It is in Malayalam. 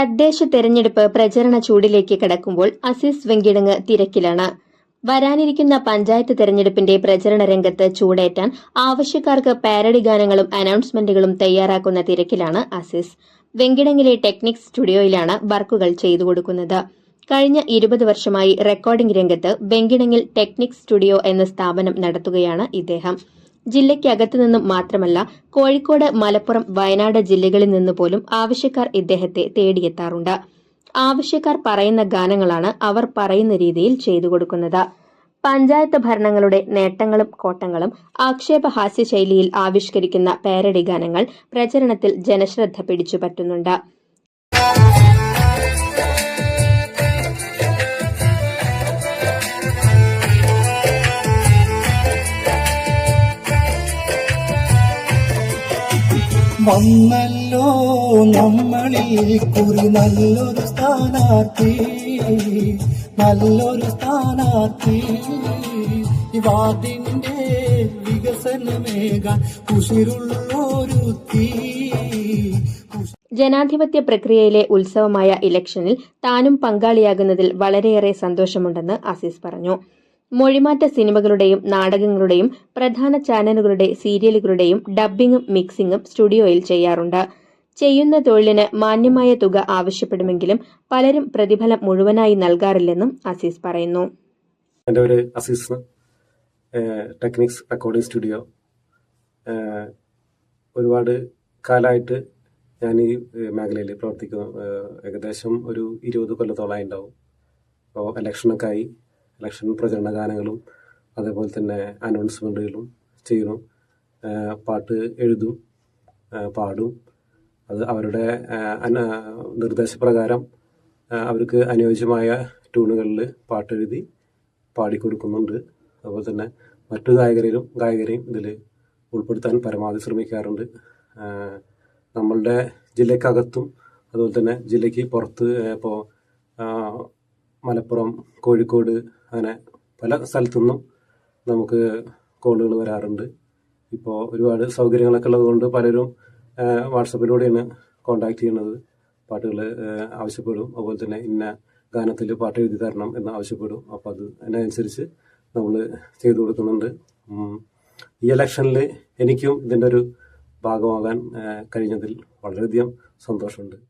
തദ്ദേശ തെരഞ്ഞെടുപ്പ് പ്രചരണ ചൂടിലേക്ക് കടക്കുമ്പോൾ അസീസ് വെങ്കിടങ്ങ് തിരക്കിലാണ്. വരാനിരിക്കുന്ന പഞ്ചായത്ത് തെരഞ്ഞെടുപ്പിന്റെ പ്രചരണ രംഗത്ത് ചൂടേറ്റാൻ ആവശ്യക്കാർക്ക് പാരഡി ഗാനങ്ങളും അനൗൺസ്മെന്റുകളും തയ്യാറാക്കുന്ന തിരക്കിലാണ് അസീസ്. വെങ്കിടങ്ങിലെ ടെക്നിക് സ്റ്റുഡിയോയിലാണ് വർക്കുകൾ ചെയ്തു കൊടുക്കുന്നത്. കഴിഞ്ഞ ഇരുപത് വർഷമായി റെക്കോർഡിംഗ് രംഗത്ത് വെങ്കിടങ്ങിൽ ടെക്നിക് സ്റ്റുഡിയോ എന്ന സ്ഥാപനം നടത്തുകയാണ് ഇദ്ദേഹം. ജില്ലയ്ക്കകത്തു നിന്നും മാത്രമല്ല കോഴിക്കോട് മലപ്പുറം വയനാട് ജില്ലകളിൽ നിന്ന് പോലും ആവശ്യക്കാർ ഇദ്ദേഹത്തെ തേടിയെത്താറുണ്ട്. ആവശ്യക്കാർ പറയുന്ന ഗാനങ്ങളാണ് അവർ പറയുന്ന രീതിയിൽ ചെയ്തു കൊടുക്കുന്നത്. പഞ്ചായത്ത് ഭരണങ്ങളുടെ നേട്ടങ്ങളും കോട്ടങ്ങളും ആക്ഷേപഹാസ്യ ശൈലിയിൽ ആവിഷ്കരിക്കുന്ന പേരടി ഗാനങ്ങൾ പ്രചരണത്തിൽ ജനശ്രദ്ധ പിടിച്ചുപറ്റുന്നുണ്ട് വന്നല്ലോ നമ്മളിൽ കുറി നല്ലൊരു സ്ഥാനാർത്ഥി. നല്ലൊരു സ്ഥാനാർത്ഥി. ഈ വാർഡിന്റെ വികസനമേകാൻ ഉശിരുള്ളൊരു തീ ജനാധിപത്യ പ്രക്രിയയിലെ ഉത്സവമായ ഇലക്ഷനിൽ താനും പങ്കാളിയാകുന്നതിൽ വളരെയേറെ സന്തോഷമുണ്ടെന്ന് അസീസ് പറഞ്ഞു. മൊഴിമാറ്റ സിനിമകളുടെയും നാടകങ്ങളുടെയും പ്രധാന ചാനലുകളുടെ സീരിയലുകളുടെയും ഡബ്ബിങ്ങും മിക്സിംഗും സ്റ്റുഡിയോയിൽ ചെയ്യാറുണ്ട്. ചെയ്യുന്ന തൊഴിലിന് മാന്യമായ തുക ആവശ്യപ്പെടുമെങ്കിലും പലരും പ്രതിഫലം മുഴുവനായി നൽകാറില്ലെന്നും അസീസ് പറയുന്നു. എന്റെ ഒരു അസീസ് ടെക്നിക്സ് റെക്കോർഡിംഗ് സ്റ്റുഡിയോ. ഒരുപാട് കാലമായിട്ട് ഞാൻ ഈ മേഖലയിൽ പ്രവർത്തിക്കുന്നു. ഏകദേശം ഒരു ഇരുപത് കൊല്ലത്തോളമായി ഉണ്ടാവും. അപ്പോൾ ഇലക്ഷനൊക്കെ ആയി. ഇലക്ഷൻ പ്രചരണ ഗാനങ്ങളും അതേപോലെ തന്നെ അനൗൺസ്മെന്റുകളും ചെയ്യുന്നു പാട്ട് എഴുതും പാടും. അത് അവരുടെ നിർദ്ദേശപ്രകാരം അവർക്ക് അനുയോജ്യമായ ട്യൂണുകളിൽ പാട്ടെഴുതി പാടിക്കൊടുക്കുന്നുണ്ട്. അതുപോലെ തന്നെ മറ്റു ഗായകരെയും ഗായകരെയും ഇതിൽ ഉൾപ്പെടുത്താൻ പരമാവധി ശ്രമിക്കാറുണ്ട്. നമ്മളുടെ ജില്ലക്കകത്തും അതുപോലെ തന്നെ ജില്ലയ്ക്ക് പുറത്ത് ഇപ്പോൾ മലപ്പുറം കോഴിക്കോട് അങ്ങനെ പല സ്ഥലത്തുനിന്നും നമുക്ക് കോളുകൾ വരാറുണ്ട്. ഇപ്പോൾ ഒരുപാട് സൗകര്യങ്ങളൊക്കെ ഉള്ളതുകൊണ്ട് പലരും വാട്സപ്പിലൂടെയാണ് കോണ്ടാക്ട് ചെയ്യുന്നത്. പാട്ടുകൾ ആവശ്യപ്പെടും. അതുപോലെ തന്നെ ഇന്ന ഗാനത്തിൽ പാട്ട് എഴുതി തരണം എന്ന് ആവശ്യപ്പെടും. അപ്പോൾ അത് അതിനനുസരിച്ച് നമ്മൾ ചെയ്തു കൊടുക്കുന്നുണ്ട്. ഈ ഇലക്ഷനിൽ എനിക്കും ഇതിന്റെ ഒരു ഭാഗമാകാൻ കഴിഞ്ഞതിൽ വളരെയധികം സന്തോഷമുണ്ട്.